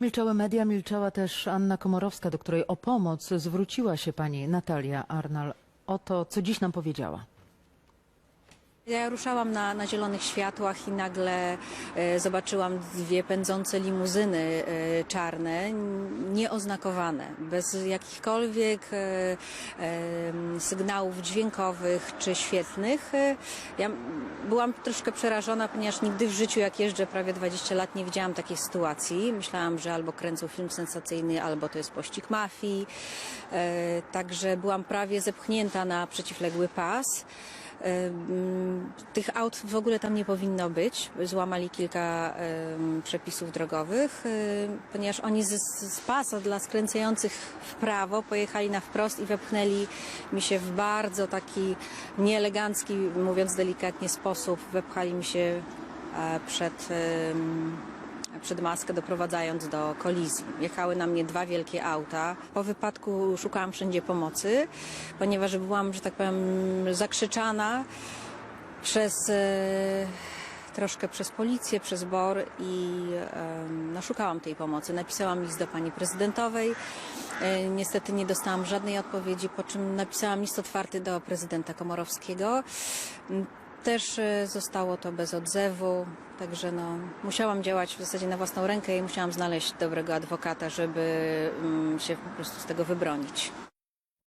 Milczały media, milczała też Anna Komorowska, do której o pomoc zwróciła się pani Natalia Arnal. Oto, co dziś nam powiedziała. Ja ruszałam na, na zielonych światłach i nagle e, zobaczyłam dwie pędzące limuzyny e, czarne, nieoznakowane, bez jakichkolwiek e, e, sygnałów dźwiękowych czy świetnych. E, ja byłam troszkę przerażona, ponieważ nigdy w życiu, jak jeżdżę prawie 20 lat, nie widziałam takiej sytuacji. Myślałam, że albo kręcą film sensacyjny, albo to jest pościg mafii. E, także byłam prawie zepchnięta na przeciwległy pas. Tych aut w ogóle tam nie powinno być. Złamali kilka przepisów drogowych, ponieważ oni z, z pasa dla skręcających w prawo pojechali na wprost i wepchnęli mi się w bardzo taki nieelegancki, mówiąc delikatnie, sposób. Wepchali mi się e, przed. Przed maskę, doprowadzając do kolizji. Jechały na mnie dwa wielkie auta. Po wypadku szukałam wszędzie pomocy, ponieważ byłam, że tak powiem, zakrzyczana przez e, troszkę przez policję, przez BOR i no, szukałam tej pomocy. Napisałam list do pani prezydentowej. E, Niestety nie dostałam żadnej odpowiedzi, po czym napisałam list otwarty do prezydenta Komorowskiego. Też e, zostało to bez odzewu, także no, musiałam działać w zasadzie na własną rękę i musiałam znaleźć dobrego adwokata, żeby mm, się po prostu z tego wybronić.